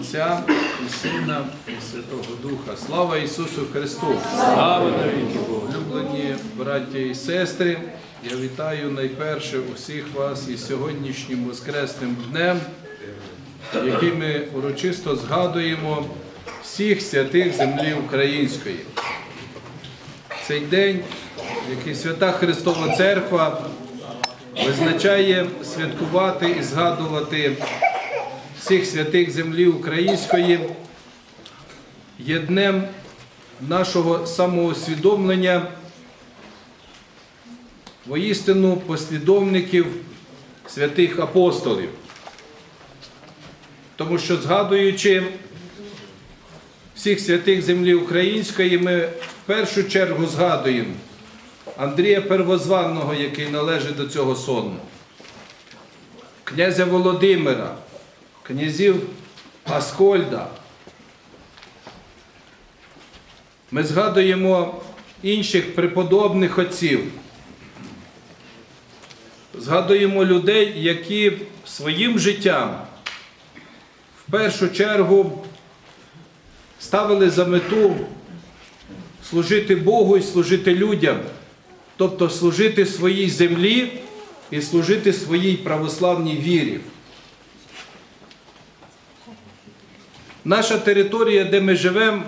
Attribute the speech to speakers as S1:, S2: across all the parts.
S1: Отця і Сина і Святого Духа. Слава Ісусу Христу! Слава навіки Богу! Улюблені браття і сестри, я вітаю найперше усіх вас із сьогоднішнім Воскресним днем, який ми урочисто згадуємо всіх святих землі української. Цей день, який Свята Христова Церква визначає святкувати і згадувати всіх святих землі української є днем нашого самоусвідомлення воістину послідовників святих апостолів. Тому що, згадуючи всіх святих землі української, ми в першу чергу згадуємо Андрія Первозванного, який належить до цього сонму, князя Володимира, князів Аскольда. Ми згадуємо інших преподобних отців. Згадуємо людей, які своїм життям в першу чергу ставили за мету служити Богу і служити людям, тобто служити своїй землі і служити своїй православній вірі. Наша територія, де ми живемо,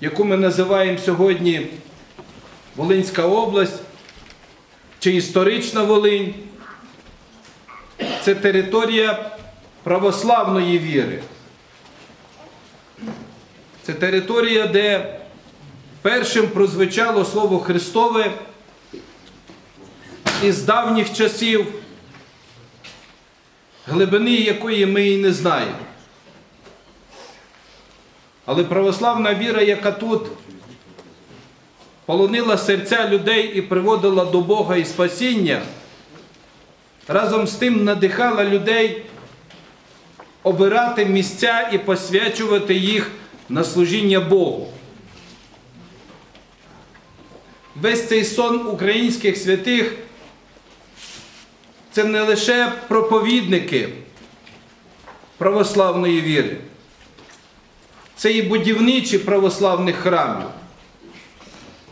S1: яку ми називаємо сьогодні Волинська область чи історична Волинь, це територія православної віри. Це територія, де першим прозвучало Слово Христове із давніх часів, глибини якої ми і не знаємо. Але православна віра, яка тут полонила серця людей і приводила до Бога і спасіння, разом з тим надихала людей обирати місця і посвячувати їх на служіння Богу. Весь цей сон українських святих це не лише проповідники православної віри. Це і будівничі православних храмів,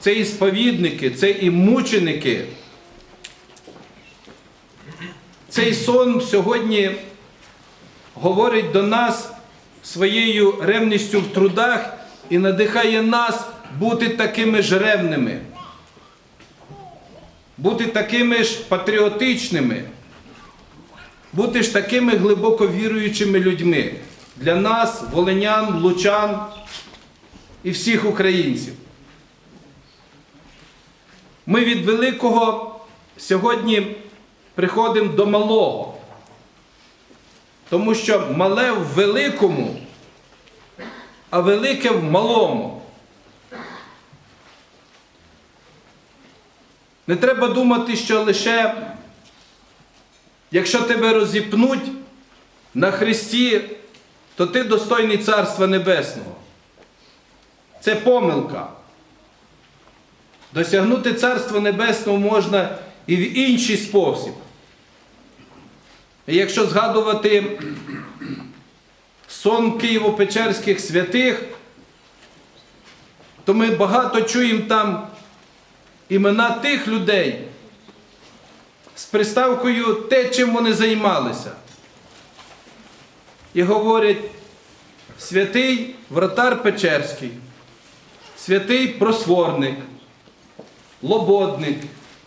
S1: це і сповідники, це і мученики. Цей сон сьогодні говорить до нас своєю ревністю в трудах і надихає нас бути такими ж ревними, бути такими ж патріотичними, бути ж такими глибоко віруючими людьми для нас, волинян, лучан і всіх українців. Ми від великого сьогодні приходимо до малого, тому що мале в великому, а велике в малому. Не треба думати, що лише якщо тебе розіпнуть на Христі то ти достойний Царства Небесного. Це помилка. Досягнути Царства Небесного можна і в інший спосіб. І якщо згадувати сон Києво-Печерських святих, то ми багато чуємо там імена тих людей з приставкою те, чим вони займалися і говорять святий вратар Печерський, святий просворник, лободник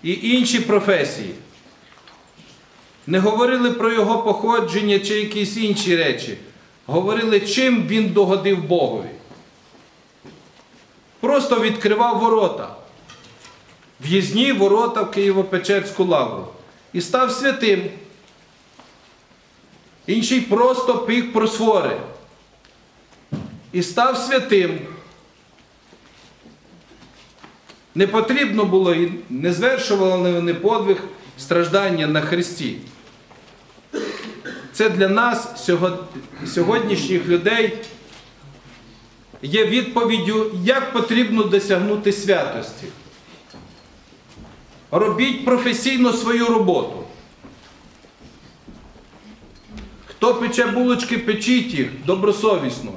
S1: і інші професії. Не говорили про його походження чи якісь інші речі. Говорили, чим він догодив Богові. Просто відкривав ворота, в'їзні ворота в Києво-Печерську лавру і став святим. Інший просто пік просвори і став святим. Не потрібно було і не звершували вони подвиг страждання на Христі. Це для нас, сьогоднішніх людей, є відповіддю, як потрібно досягнути святості. Робіть професійно свою роботу. Хто пече булочки, печіть їх добросовісно.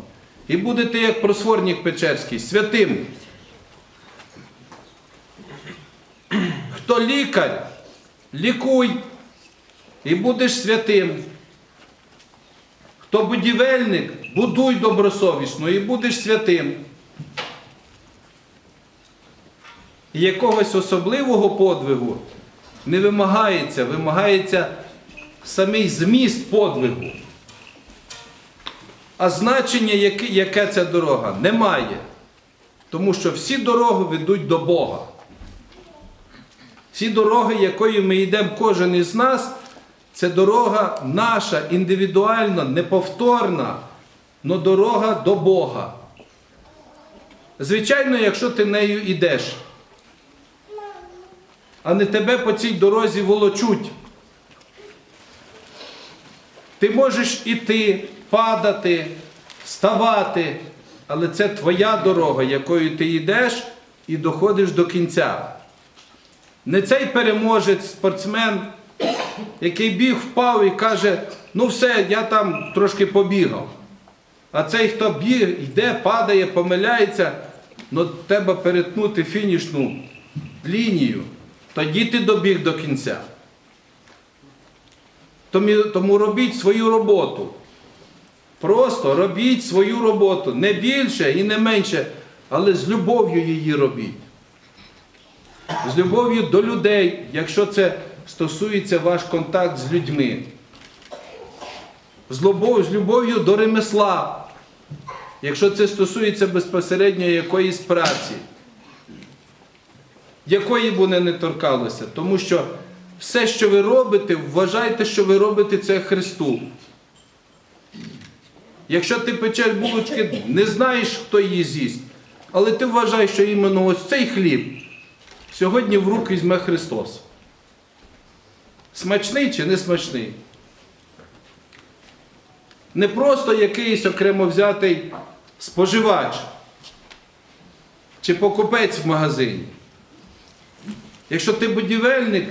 S1: І будете як просворнік Печерський, святим. Хто лікар, лікуй і будеш святим. Хто будівельник, будуй добросовісно і будеш святим. І якогось особливого подвигу не вимагається, вимагається самий зміст подвигу. А значення, яке, яке ця дорога, немає. Тому що всі дороги ведуть до Бога. Всі дороги, якою ми йдемо кожен із нас, це дорога наша, індивідуальна, неповторна, але дорога до Бога. Звичайно, якщо ти нею йдеш, а не тебе по цій дорозі волочуть. Ти можеш іти, падати, ставати, але це твоя дорога, якою ти йдеш і доходиш до кінця. Не цей переможець, спортсмен, який біг, впав і каже, ну все, я там трошки побігав. А цей, хто біг, йде, падає, помиляється, ну треба перетнути фінішну лінію. Тоді ти добіг до кінця. Тому робіть свою роботу. Просто робіть свою роботу. Не більше і не менше, але з любов'ю її робіть. З любов'ю до людей, якщо це стосується ваш контакт з людьми. З любов'ю, до ремесла, якщо це стосується безпосередньо якоїсь праці якої б вони не торкалися. Тому що все, що ви робите, вважайте, що ви робите це Христу. Якщо ти печеш булочки, не знаєш, хто її з'їсть, але ти вважаєш, що іменно ось цей хліб сьогодні в руки візьме Христос. Смачний чи не смачний? Не просто якийсь окремо взятий споживач чи покупець в магазині. Якщо ти будівельник,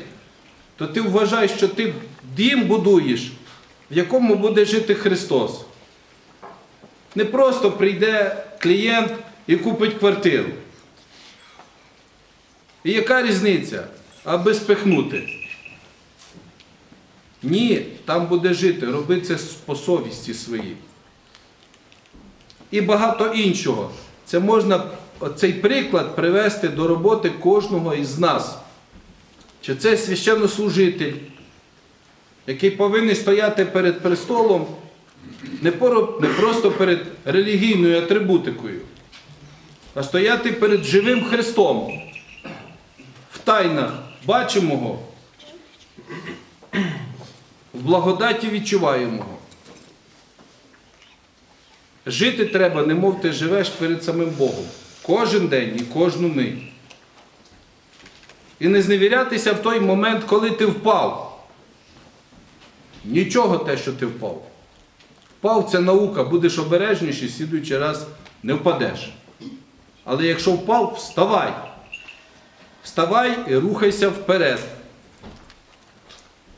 S1: то ти вважаєш, що ти дім будуєш, в якому буде жити Христос. Не просто прийде клієнт і купить квартиру. І яка різниця? Аби спихнути. Ні, там буде жити, роби це по совісті своїй. І багато іншого. Це можна цей приклад привести до роботи кожного із нас. Чи це священнослужитель, який повинен стояти перед престолом не просто перед релігійною атрибутикою, а стояти перед живим Христом. В тайнах бачимого, в благодаті відчуваємого. Жити треба, немов ти живеш перед самим Богом. Кожен день і кожну мить. І не зневірятися в той момент, коли ти впав. Нічого те, що ти впав. Впав це наука, будеш обережніший, слідуючий раз не впадеш. Але якщо впав, вставай. Вставай і рухайся вперед.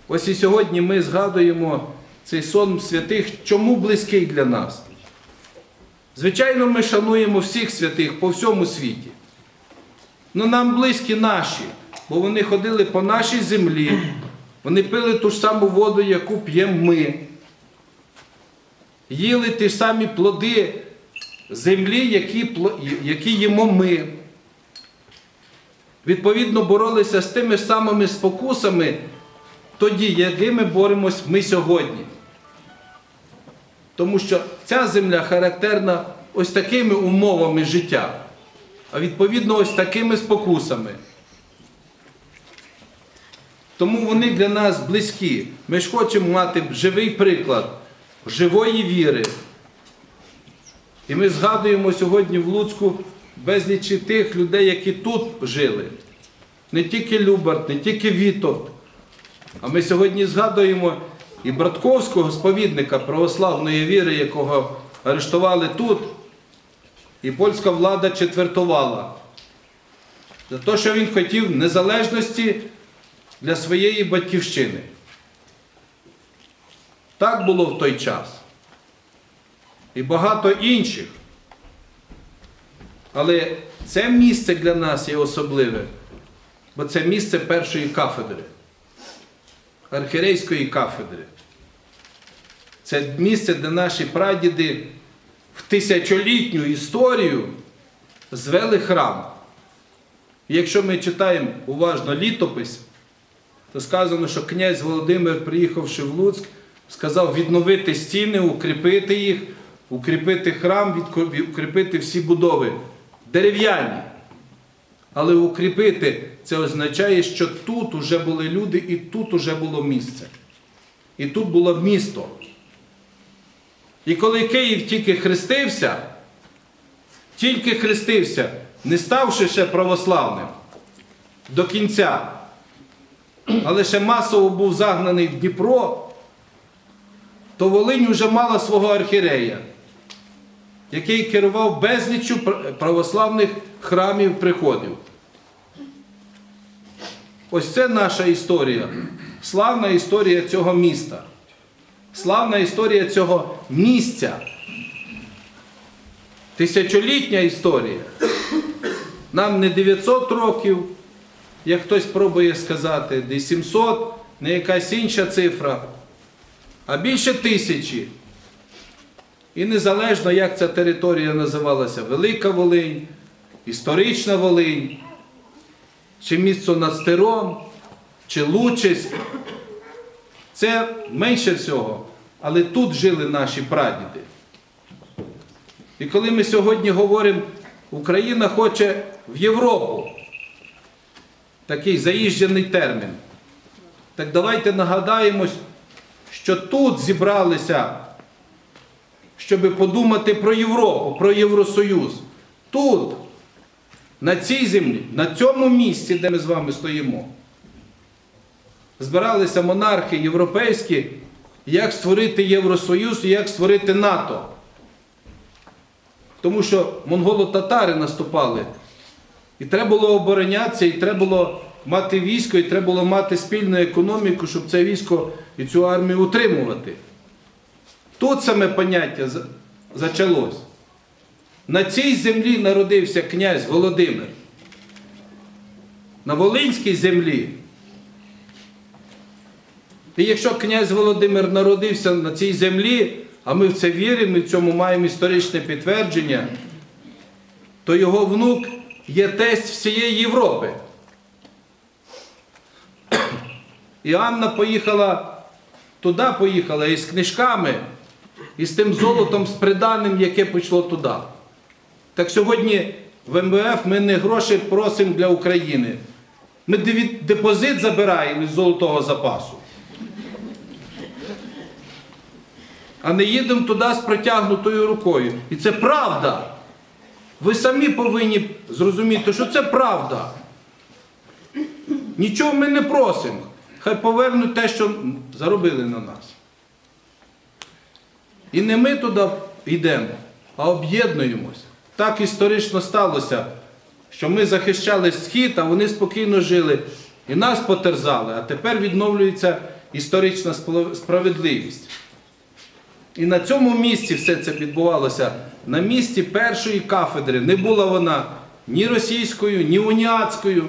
S1: Ось і сьогодні ми згадуємо цей сон святих, чому близький для нас. Звичайно, ми шануємо всіх святих по всьому світі. Ну нам близькі наші, бо вони ходили по нашій землі, вони пили ту ж саму воду, яку п'ємо ми. Їли ті самі плоди землі, які, які їмо ми. Відповідно, боролися з тими самими спокусами тоді, якими боремось ми сьогодні. Тому що ця земля характерна ось такими умовами життя, а відповідно ось такими спокусами. Тому вони для нас близькі. Ми ж хочемо мати живий приклад живої віри. І ми згадуємо сьогодні в Луцьку безлічі тих людей, які тут жили. Не тільки Любарт, не тільки Вітовт. А ми сьогодні згадуємо і Братковського сповідника православної віри, якого арештували тут, і польська влада четвертувала. За те, що він хотів незалежності для своєї батьківщини. Так було в той час. І багато інших. Але це місце для нас є особливе, бо це місце першої кафедри, архірейської кафедри. Це місце, де наші прадіди в тисячолітню історію звели храм. Якщо ми читаємо уважно літопис, то сказано, що князь Володимир, приїхавши в Луцьк, сказав відновити стіни, укріпити їх, укріпити храм, укріпити всі будови. Дерев'яні. Але укріпити це означає, що тут уже були люди і тут уже було місце. І тут було місто. І коли Київ тільки хрестився, тільки хрестився, не ставши ще православним до кінця, але ще масово був загнаний в Дніпро, то Волинь вже мала свого архірея, який керував безліччю православних храмів приходів. Ось це наша історія. Славна історія цього міста. Славна історія цього місця. Тисячолітня історія. Нам не 900 років, як хтось пробує сказати, не 700, не якась інша цифра, а більше тисячі. І незалежно, як ця територія називалася, Велика Волинь, Історична Волинь, чи місто над Стером, чи Лучиськ. Це менше всього, але тут жили наші прадіди. І коли ми сьогодні говоримо, Україна хоче в Європу, такий заїжджений термін, так давайте нагадаємось, що тут зібралися, щоб подумати про Європу, про Євросоюз. Тут, на цій землі, на цьому місці, де ми з вами стоїмо збиралися монархи європейські, як створити Євросоюз і як створити НАТО. Тому що монголо-татари наступали. І треба було оборонятися, і треба було мати військо, і треба було мати спільну економіку, щоб це військо і цю армію утримувати. Тут саме поняття за- зачалось. На цій землі народився князь Володимир. На Волинській землі і якщо князь Володимир народився на цій землі, а ми в це віримо, ми в цьому маємо історичне підтвердження, то його внук є тесть всієї Європи. І Анна поїхала туди, поїхала із книжками, і з тим золотом, з приданим, яке пішло туди. Так сьогодні в МВФ ми не гроші просимо для України. Ми депозит забираємо із золотого запасу. а не їдемо туди з протягнутою рукою. І це правда. Ви самі повинні зрозуміти, що це правда. Нічого ми не просимо. Хай повернуть те, що заробили на нас. І не ми туди йдемо, а об'єднуємось. Так історично сталося, що ми захищали схід, а вони спокійно жили і нас потерзали, а тепер відновлюється історична справедливість. І на цьому місці все це відбувалося. На місці першої кафедри. Не була вона ні російською, ні уніатською.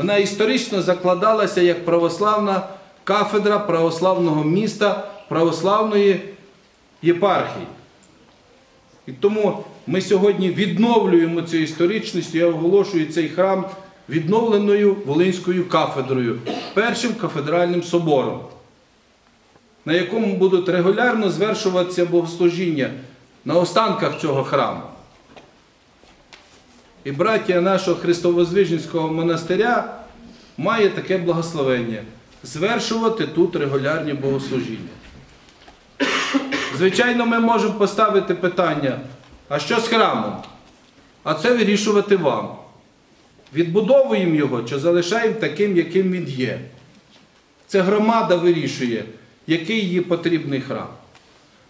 S1: Вона історично закладалася як православна кафедра православного міста, православної єпархії. І тому ми сьогодні відновлюємо цю історичність, я оголошую цей храм відновленою Волинською кафедрою, першим кафедральним собором на якому будуть регулярно звершуватися богослужіння на останках цього храму. І браття нашого Христовозвиженського монастиря має таке благословення звершувати тут регулярні богослужіння. Звичайно, ми можемо поставити питання, а що з храмом? А це вирішувати вам. Відбудовуємо його чи залишаємо таким, яким він є. Це громада вирішує, який їй потрібний храм.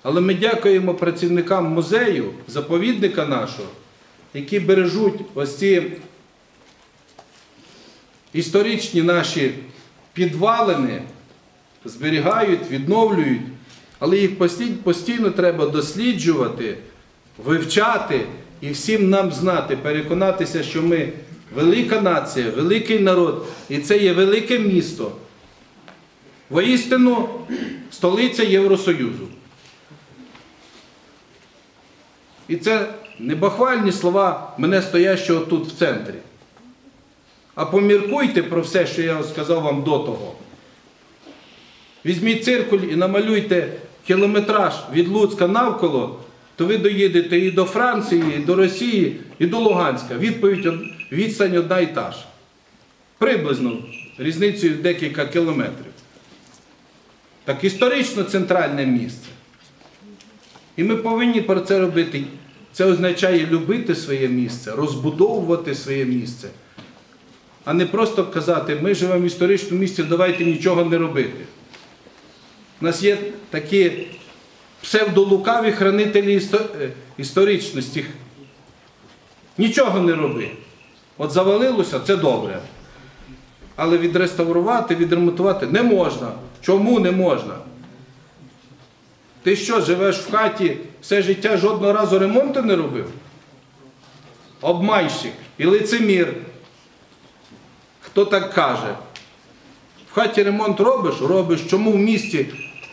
S1: Але ми дякуємо працівникам музею, заповідника нашого, які бережуть ось ці історичні наші підвалини, зберігають, відновлюють, але їх постій- постійно треба досліджувати, вивчати і всім нам знати, переконатися, що ми велика нація, великий народ, і це є велике місто. Воістину столиця Євросоюзу. І це не бахвальні слова мене стоящого тут в центрі. А поміркуйте про все, що я сказав вам до того. Візьміть циркуль і намалюйте кілометраж від Луцька навколо, то ви доїдете і до Франції, і до Росії, і до Луганська. Відповідь відстань одна і та ж. Приблизно різницею в декілька кілометрів. Так історично центральне місце. І ми повинні про це робити. Це означає любити своє місце, розбудовувати своє місце, а не просто казати, ми живемо в історичному місці, давайте нічого не робити. У нас є такі псевдолукаві хранителі е, історичності. Нічого не роби. От завалилося, це добре. Але відреставрувати, відремонтувати не можна. Чому не можна? Ти що, живеш в хаті, все життя жодного разу ремонту не робив? Обманщик і лицемір. Хто так каже? В хаті ремонт робиш? Робиш. Чому в місті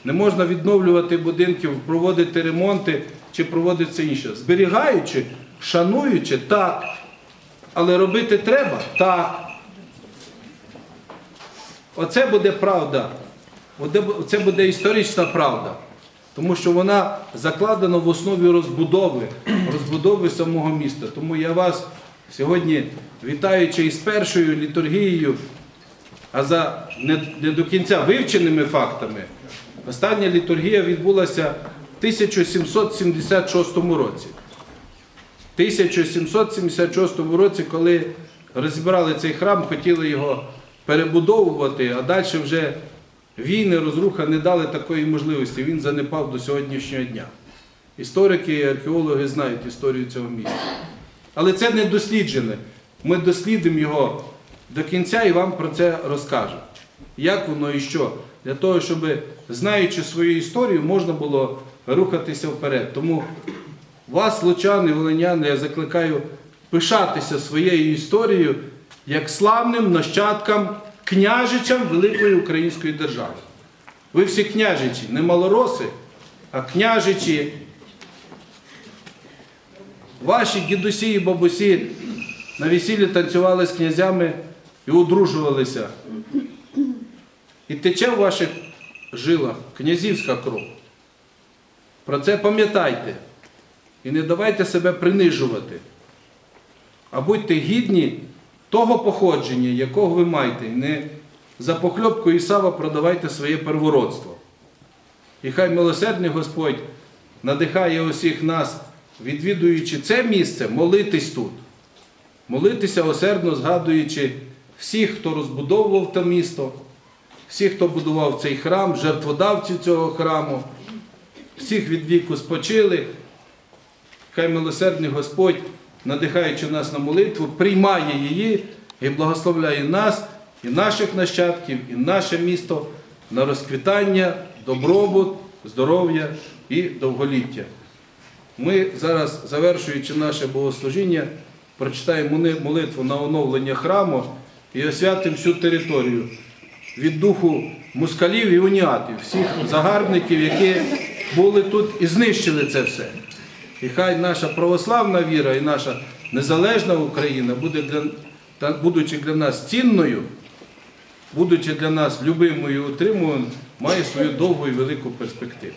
S1: не можна відновлювати будинків, проводити ремонти чи проводити це інше? Зберігаючи, шануючи, так. Але робити треба? Так. Оце буде правда. Оде- Це буде історична правда. Тому що вона закладена в основі розбудови, розбудови самого міста. Тому я вас сьогодні, вітаючи із першою літургією, а за не, не до кінця вивченими фактами, остання літургія відбулася в 1776 році. В 1776 році, коли розібрали цей храм, хотіли його перебудовувати, а далі вже війни, розруха не дали такої можливості. Він занепав до сьогоднішнього дня. Історики і археологи знають історію цього міста. Але це не досліджене. Ми дослідимо його до кінця і вам про це розкажемо. Як воно і що? Для того, щоб, знаючи свою історію, можна було рухатися вперед. Тому вас, лучани, волиняни, я закликаю пишатися своєю історією як славним нащадкам, княжичам Великої Української держави. Ви всі княжичі, не малороси, а княжичі. Ваші дідусі і бабусі на весіллі танцювали з князями і одружувалися. І тече в ваших жилах князівська кров. Про це пам'ятайте. І не давайте себе принижувати. А будьте гідні того походження, якого ви маєте. Не за похльопку Ісава продавайте своє первородство. І хай милосердний Господь надихає усіх нас, відвідуючи це місце, молитись тут. Молитися осердно, згадуючи всіх, хто розбудовував те місто, всіх, хто будував цей храм, жертводавців цього храму, всіх від віку спочили. Хай милосердний Господь, надихаючи нас на молитву, приймає її і благословляє нас, і наших нащадків, і наше місто на розквітання, добробут, здоров'я і довголіття. Ми зараз, завершуючи наше богослужіння, прочитаємо молитву на оновлення храму і освятимо всю територію від духу мускалів і уніатів, всіх загарбників, які були тут і знищили це все. І хай наша православна віра і наша незалежна Україна буде для, будучи для нас цінною, будучи для нас любимою і утримуваною, має свою довгу і велику перспективу.